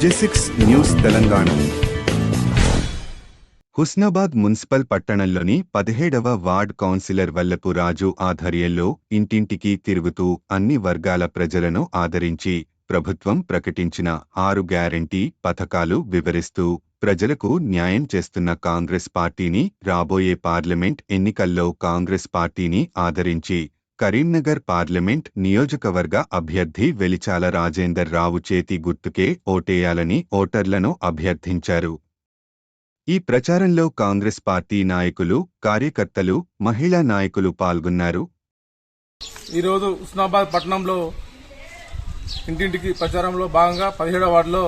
జెసిక్స్ news Telangana. Husnabad municipal పట్టణంలోని పదిహేడవ ward councillor Vallapu రాజు ఆధ్వర్యంలో ఇంటింటికి తిరుగుతూ అన్ని వర్గాల ప్రజలను ఆదరించి ప్రభుత్వం ప్రకటించిన ఆరు గ్యారంటీ పథకాలు వివరిస్తూ ప్రజలకు న్యాయం చేస్తున్న కాంగ్రెస్ పార్టీని రాబోయే పార్లమెంట్ ఎన్నికల్లో కాంగ్రెస్ పార్టీని ఆదరించి కరీంనగర్ పార్లమెంట్ నియోజకవర్గ అభ్యర్థి వెలిచాల రాజేందర్ రావు చేతి గుర్తుకే ఓటేయాలని ఓటర్లను అభ్యర్థించారు. ఈ ప్రచారంలో కాంగ్రెస్ పార్టీ నాయకులు కార్యకర్తలు మహిళా నాయకులు పాల్గొన్నారు. ఈరోజు ఉస్నాబాద్ పట్టణంలో ఇంటింటికి ప్రచారంలో భాగంగా పదిహేడవ వార్డులో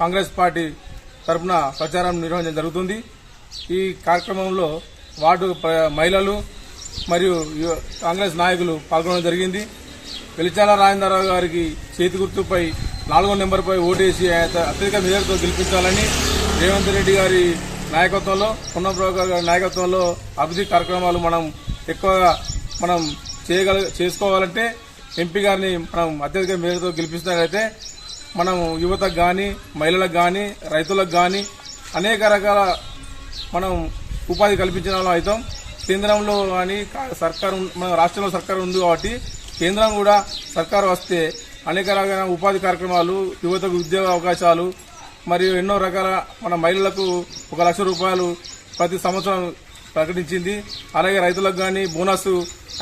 కాంగ్రెస్ పార్టీ తరపున ప్రచారం నిర్వహించడం జరుగుతుంది. ఈ కార్యక్రమంలో వార్డు మహిళలు మరియు కాంగ్రెస్ నాయకులు పాల్గొనడం జరిగింది. వెలిచాల రాజేంద్రరావు గారికి చేతి గుర్తుపై నాలుగో నెంబర్పై ఓటేసి అత్యధిక మెజార్టీతో గెలిపించాలని రేవంత్ రెడ్డి గారి నాయకత్వంలో పున్నప్రభు గారి నాయకత్వంలో అభివృద్ధి కార్యక్రమాలు మనం ఎక్కువగా మనం చేయగల చేసుకోవాలంటే ఎంపీ గారిని మనం అత్యధిక మేరతో గెలిపిస్తున్నట్లయితే మనం యువతకు కానీ మహిళలకు కానీ రైతులకు కానీ అనేక రకాల మనం ఉపాధి కల్పించిన వాళ్ళం అవుతాం. కేంద్రంలో కానీ సర్కారు మన రాష్ట్రంలో సర్కారు ఉంది కాబట్టి కేంద్రం కూడా సర్కారు వస్తే అనేక రకాల ఉపాధి కార్యక్రమాలు యువతకు ఉద్యోగ అవకాశాలు మరియు ఎన్నో రకాల మన మహిళలకు ఒక లక్ష రూపాయలు ప్రతి సంవత్సరం ప్రకటించింది. అలాగే రైతులకు కానీ బోనస్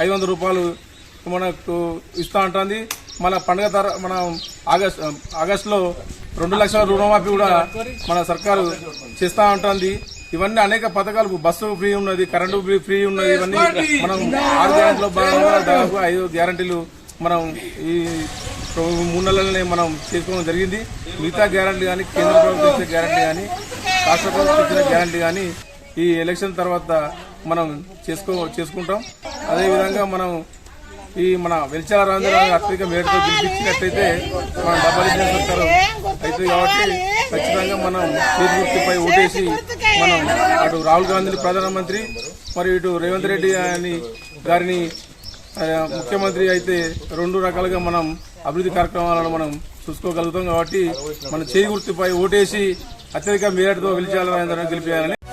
ఐదు వందల రూపాయలు మనకు ఇస్తూ ఉంటుంది మన పండుగ తర మన ఆగస్ట్ ఆగస్టులో రెండు లక్షల రుణమాఫీ కూడా మన సర్కారు చేస్తూ ఉంటుంది ఇవన్నీ అనేక పథకాలు బస్సు ఫ్రీ ఉన్నది కరెంటు ఫ్రీ ఫ్రీ ఉన్నది ఇవన్నీ మనం ఆరు గ్యారెంటీలో భాగంగా దాదాపు ఐదు గ్యారెంటీలు మనం ఈ మూడు నెలలనే మనం చేసుకోవడం జరిగింది. మిగతా గ్యారెంటీ కానీ కేంద్ర ప్రభుత్వం ఇచ్చే గ్యారెంటీ కానీ రాష్ట్ర ప్రభుత్వం ఇచ్చిన గ్యారెంటీ కానీ ఈ ఎలక్షన్ తర్వాత మనం చేసుకో చేసుకుంటాం. అదేవిధంగా మనం ఈ మన వెలిచాల రాజేంద్ర అత్యధిక మేరతో గెలిపించినట్లయితే మన డబ్బులు ఇచ్చిన సర్కారు అవుతుంది కాబట్టి ఖచ్చితంగా మనం చేతి గుర్తుపై ఓటేసి మనం అటు రాహుల్ గాంధీని ప్రధానమంత్రి మరియు ఇటు రేవంత్ రెడ్డి అని గారిని ముఖ్యమంత్రి అయితే రెండు రకాలుగా మనం అభివృద్ధి కార్యక్రమాలను మనం చూసుకోగలుగుతాం కాబట్టి మన చేయి గుర్తుపై ఓటేసి అత్యధిక మేరటుతో గెలిచాలని గెలిపేయాలని